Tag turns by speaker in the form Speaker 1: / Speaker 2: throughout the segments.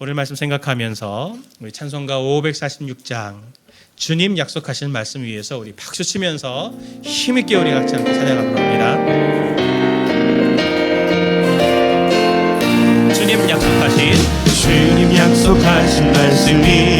Speaker 1: 오늘 말씀 생각하면서 우리 찬송가 546장 주님 약속하신 말씀 위해서 우리 박수 치면서 힘있게 우리 같이 함께 찬양하도록 합니다. 주님 약속하신
Speaker 2: 주님 약속하신 말씀 위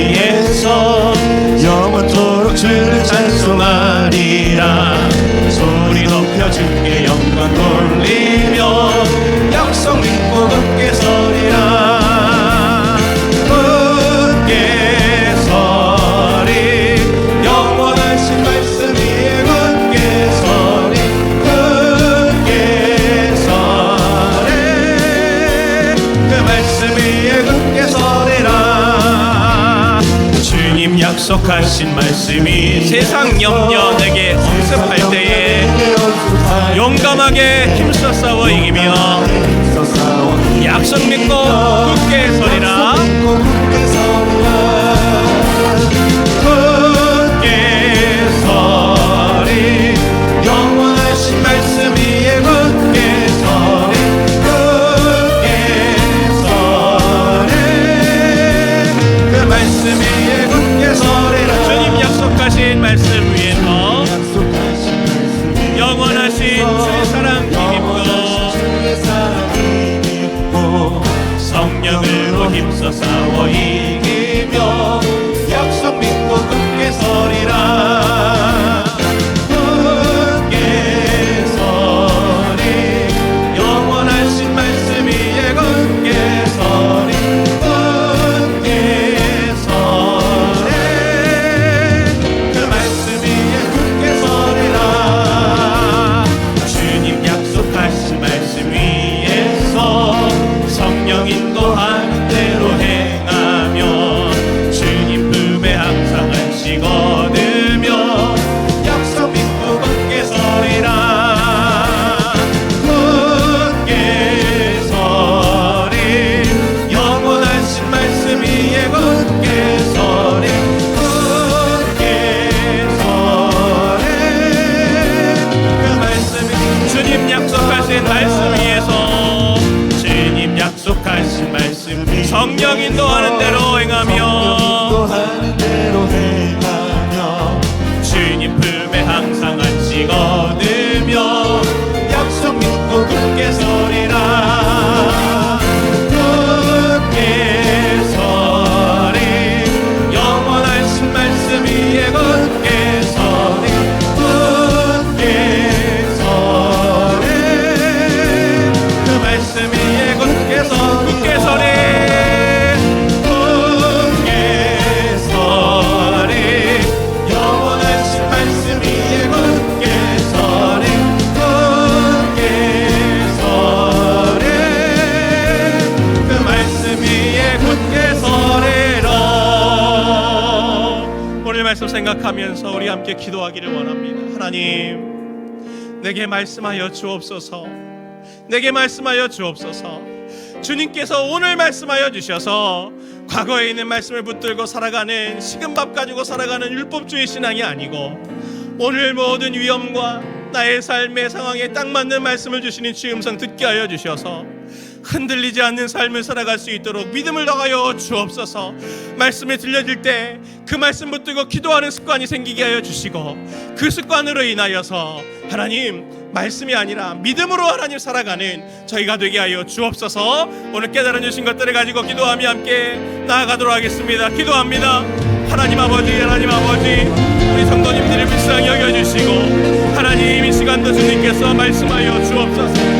Speaker 2: 약속하신 말씀이
Speaker 1: 세상 염려 내게 엄습할 때에 용감하게 힘써 싸워 이기며 약속 믿고 굳게 서리라 생각하면서 우리 함께 기도하기를 원합니다. 하나님, 내게 말씀하여 주옵소서. 내게 말씀하여 주옵소서. 주님께서 오늘 말씀하여 주셔서 과거에 있는 말씀을 붙들고 살아가는 식은밥 가지고 살아가는 율법주의 신앙이 아니고 오늘 모든 위험과 나의 삶의 상황에 딱 맞는 말씀을 주시는 주의 음성 듣게 하여 주셔서 흔들리지 않는 삶을 살아갈 수 있도록 믿음을 더하여 주옵소서. 말씀이 들려질 때 그 말씀 붙들고 기도하는 습관이 생기게 하여 주시고 그 습관으로 인하여서 하나님 말씀이 아니라 믿음으로 하나님 살아가는 저희가 되게 하여 주옵소서. 오늘 깨달아 주신 것들을 가지고 기도하며 함께 나아가도록 하겠습니다. 기도합니다. 하나님 아버지, 하나님 아버지, 우리 성도님들을 불쌍히 여겨 주시고 하나님 이 시간도 주님께서 말씀하여 주옵소서.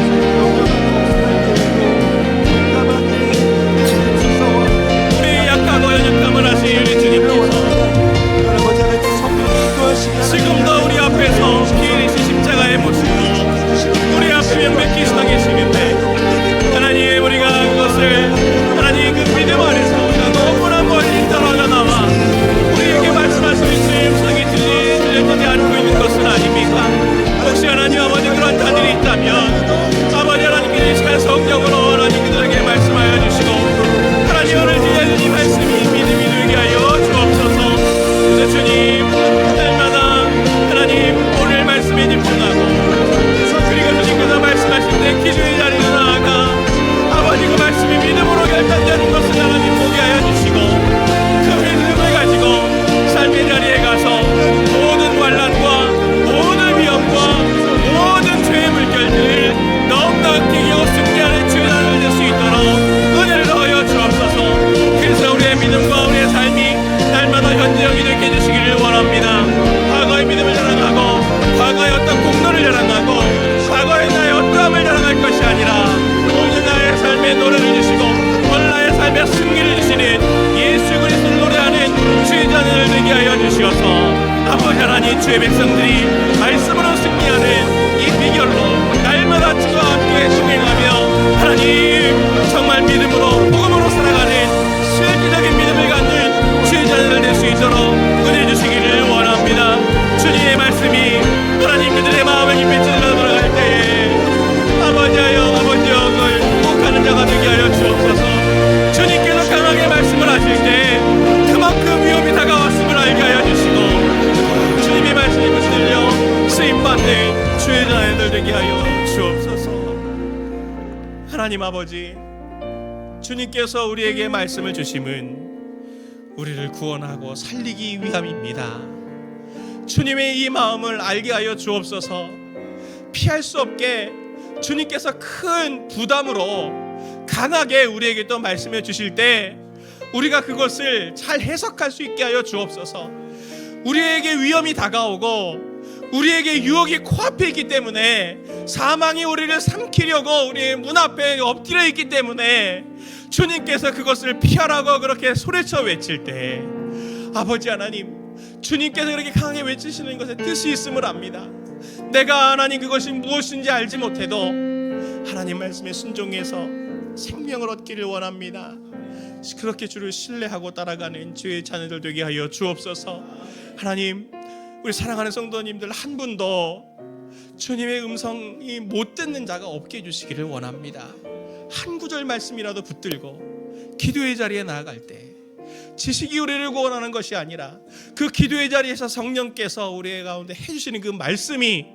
Speaker 1: 있다면 아버지 하나님께서 성령으로 아버지 주님께서 우리에게 말씀을 주심은 우리를 구원하고 살리기 위함입니다. 주님의 이 마음을 알게 하여 주옵소서. 피할 수 없게 주님께서 큰 부담으로 강하게 우리에게 또 말씀해 주실 때 우리가 그것을 잘 해석할 수 있게 하여 주옵소서. 우리에게 위험이 다가오고 우리에게 유혹이 코앞에 있기 때문에 사망이 우리를 삼키려고 우리의 문 앞에 엎드려 있기 때문에 주님께서 그것을 피하라고 그렇게 소리쳐 외칠 때 아버지 하나님 주님께서 그렇게 강하게 외치시는 것에 뜻이 있음을 압니다. 내가 하나님 그것이 무엇인지 알지 못해도 하나님 말씀에 순종해서 생명을 얻기를 원합니다. 그렇게 주를 신뢰하고 따라가는 주의 자녀들 되게 하여 주옵소서. 하나님 우리 사랑하는 성도님들 한 분도 주님의 음성이 못 듣는 자가 없게 해주시기를 원합니다. 한 구절 말씀이라도 붙들고 기도의 자리에 나아갈 때 지식이 우리를 구원하는 것이 아니라 그 기도의 자리에서 성령께서 우리 가운데 해주시는 그 말씀이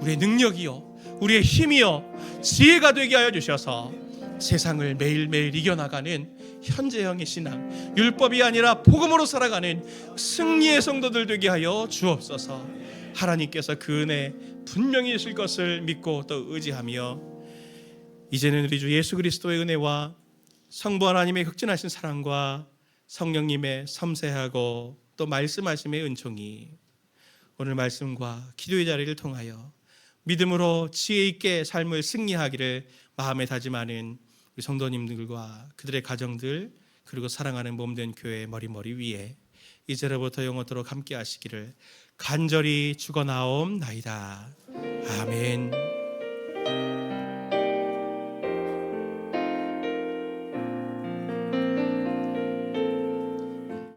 Speaker 1: 우리의 능력이요 우리의 힘이요 지혜가 되게 하여 주셔서 세상을 매일매일 이겨나가는 현재형의 신앙 율법이 아니라 복음으로 살아가는 승리의 성도들 되게 하여 주옵소서. 하나님께서 그 은혜 분명히 주실 것을 믿고 또 의지하며 이제는 우리 주 예수 그리스도의 은혜와 성부 하나님의 극진하신 사랑과 성령님의 섬세하고 또 말씀하심의 은총이 오늘 말씀과 기도의 자리를 통하여 믿음으로 지혜 있게 삶을 승리하기를 마음에 다짐하는 우리 성도님들과 그들의 가정들 그리고 사랑하는 몸된 교회 머리머리 위에 이제로부터 영원토록 함께 하시기를 간절히 축원하옵나이다. 아멘.